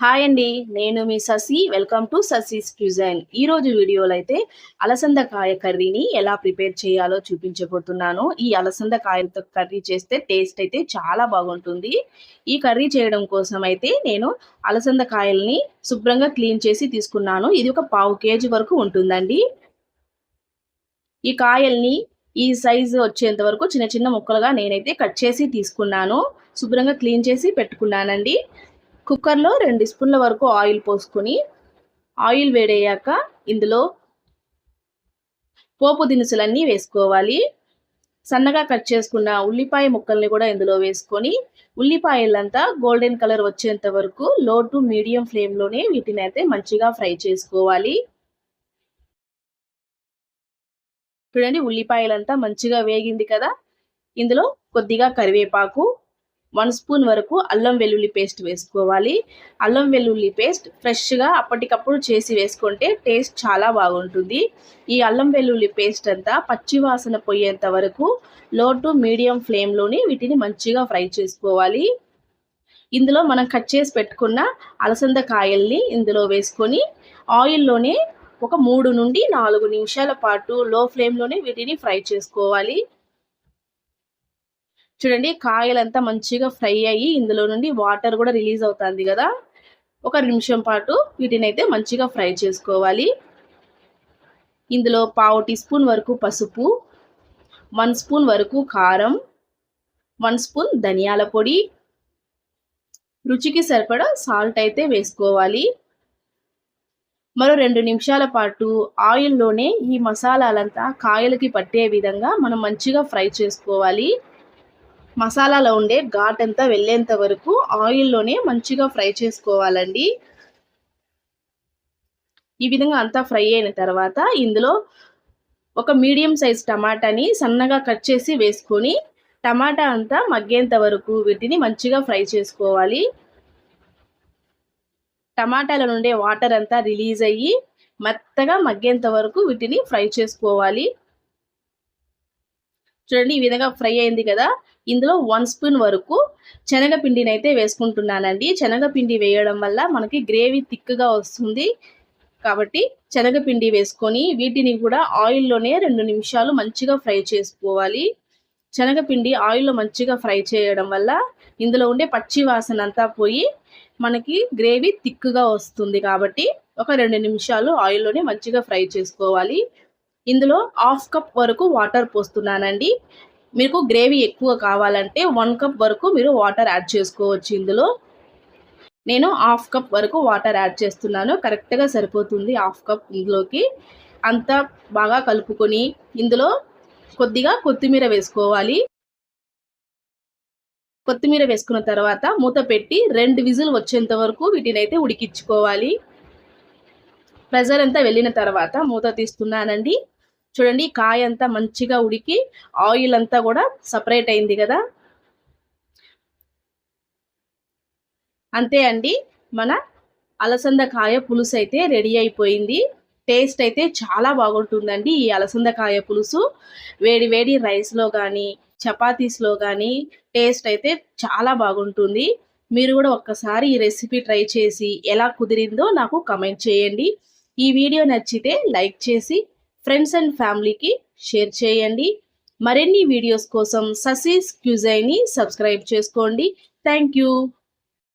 Hi అండి నేను మీ Sasi. Welcome to Sasi's cuisine ఈరోజు వీడియోలో అయితే అలసంద కాయ కర్రీని ఎలా ప్రిపేర్ చేయాలో చూపించబోతున్నాను. ఈ అలసంద కాయలతో కర్రీ చేస్తే టేస్ట్ అయితే చాలా బాగుంటుంది. ఈ కర్రీ చేయడం కోసం అయితే నేను అలసంద కాయల్ని శుభ్రంగా క్లీన్ చేసి తీసుకున్నాను. ఇది ఒక పావు కేజీ వరకు ఉంటుందండి. ఈ కాయల్ని ఈ సైజు వచ్చేంత వరకు చిన్న చిన్న ముక్కలుగా నేనైతే కట్ చేసి తీసుకున్నాను. శుభ్రంగా క్లీన్ చేసి పెట్టుకున్నానండి. కుక్కర్లో రెండు స్పూన్ల వరకు ఆయిల్ పోసుకొని ఆయిల్ వేడయ్యాక ఇందులో పోపు దినుసులన్నీ వేసుకోవాలి. సన్నగా కట్ చేసుకున్న ఉల్లిపాయ ముక్కల్ని కూడా ఇందులో వేసుకొని ఉల్లిపాయలంతా గోల్డెన్ కలర్ వచ్చేంత వరకు లో టు మీడియం ఫ్లేమ్లోనే వీటిని అయితే మంచిగా ఫ్రై చేసుకోవాలి. చూడండి ఉల్లిపాయలంతా మంచిగా వేగింది కదా. ఇందులో కొద్దిగా కరివేపాకు వన్ స్పూన్ వరకు అల్లం వెల్లుల్లి పేస్ట్ వేసుకోవాలి. అల్లం వెల్లుల్లి పేస్ట్ ఫ్రెష్గా అప్పటికప్పుడు చేసి వేసుకుంటే టేస్ట్ చాలా బాగుంటుంది. ఈ అల్లం వెల్లుల్లి పేస్ట్ అంతా పచ్చివాసన పోయేంత వరకు లో టు మీడియం ఫ్లేమ్లోని వీటిని మంచిగా ఫ్రై చేసుకోవాలి. ఇందులో మనం కట్ చేసి పెట్టుకున్న అలసంద కాయల్ని ఇందులో వేసుకొని ఆయిల్లోనే ఒక మూడు నుండి నాలుగు నిమిషాల పాటు లో ఫ్లేమ్లోనే వీటిని ఫ్రై చేసుకోవాలి. చూడండి కాయలంతా మంచిగా ఫ్రై అయ్యి ఇందులో నుండి వాటర్ కూడా రిలీజ్ అవుతుంది కదా. ఒక నిమిషం పాటు వీటిని అయితే మంచిగా ఫ్రై చేసుకోవాలి. ఇందులో పావు టీ స్పూన్ వరకు పసుపు వన్ స్పూన్ వరకు కారం వన్ స్పూన్ ధనియాల పొడి. రుచికి సరిపడా సాల్ట్ అయితే వేసుకోవాలి. మరో రెండు నిమిషాల పాటు ఆయిల్లోనే ఈ మసాలాలంతా కాయలకి పట్టే విధంగా మనం మంచిగా ఫ్రై చేసుకోవాలి. మసాలాలో ఉండే ఘాట్ అంతా వెళ్ళేంత వరకు ఆయిల్లోనే మంచిగా ఫ్రై చేసుకోవాలండి. ఈ విధంగా అంతా ఫ్రై అయిన తర్వాత ఇందులో ఒక మీడియం సైజ్ టమాటాని సన్నగా కట్ చేసి వేసుకొని టమాటా అంతా మగ్గేంత వరకు వీటిని మంచిగా ఫ్రై చేసుకోవాలి. టమాటాల నుండే వాటర్ అంతా రిలీజ్ అయ్యి మెత్తగా మగ్గేంత వరకు వీటిని ఫ్రై చేసుకోవాలి. చూడండి ఈ విధంగా ఫ్రై అయింది కదా. ఇందులో వన్ స్పూన్ వరకు శనగపిండిని అయితే వేసుకుంటున్నానండి. శనగపిండి వేయడం వల్ల మనకి గ్రేవీ థిక్గా వస్తుంది. కాబట్టి శనగపిండి వేసుకొని వీటిని కూడా ఆయిల్లోనే రెండు నిమిషాలు మంచిగా ఫ్రై చేసుకోవాలి. శనగపిండి ఆయిల్లో మంచిగా ఫ్రై చేయడం వల్ల ఇందులో ఉండే పచ్చి వాసన అంతా పోయి మనకి గ్రేవీ థిక్గా వస్తుంది కాబట్టి ఒక రెండు నిమిషాలు ఆయిల్లోనే మంచిగా ఫ్రై చేసుకోవాలి. ఇందులో హాఫ్ కప్ వరకు వాటర్ పోస్తున్నానండి. మీకు గ్రేవీ ఎక్కువ కావాలంటే వన్ కప్ వరకు మీరు వాటర్ యాడ్ చేసుకోవచ్చు ఇందులో. నేను హాఫ్ కప్ వరకు వాటర్ యాడ్ చేస్తున్నాను. కరెక్ట్గా సరిపోతుంది హాఫ్ కప్ ఇందులోకి. అంతా బాగా కలుపుకొని ఇందులో కొద్దిగా కొత్తిమీర వేసుకోవాలి. కొత్తిమీర వేసుకున్న తర్వాత మూత పెట్టి రెండు విజిల్ వచ్చేంత వరకు వీటిని అయితే ఉడికించుకోవాలి. ప్రెజర్ అంతా వెళ్ళిన తర్వాత మూత తీస్తున్నానండి. చూడండి కాయ అంతా మంచిగా ఉడికి ఆయిల్ అంతా కూడా సపరేట్ అయింది కదా. అంతే అండి మన అలసంద కాయ పులుసు అయితే రెడీ అయిపోయింది. టేస్ట్ అయితే చాలా బాగుంటుందండి ఈ అలసంద కాయ పులుసు. వేడి వేడి రైస్లో కానీ చపాతీస్లో కానీ టేస్ట్ అయితే చాలా బాగుంటుంది. మీరు కూడా ఒక్కసారి ఈ రెసిపీ ట్రై చేసి ఎలా కుదిరిందో నాకు కమెంట్ చేయండి. ఈ వీడియో నచ్చితే లైక్ చేసి ఫ్రెండ్స్ అండ్ ఫ్యామిలీకి షేర్ చేయండి. మరిన్ని వీడియోస్ కోసం ససీస్ క్యూజైని సబ్స్క్రైబ్ చేసుకోండి. Thank you.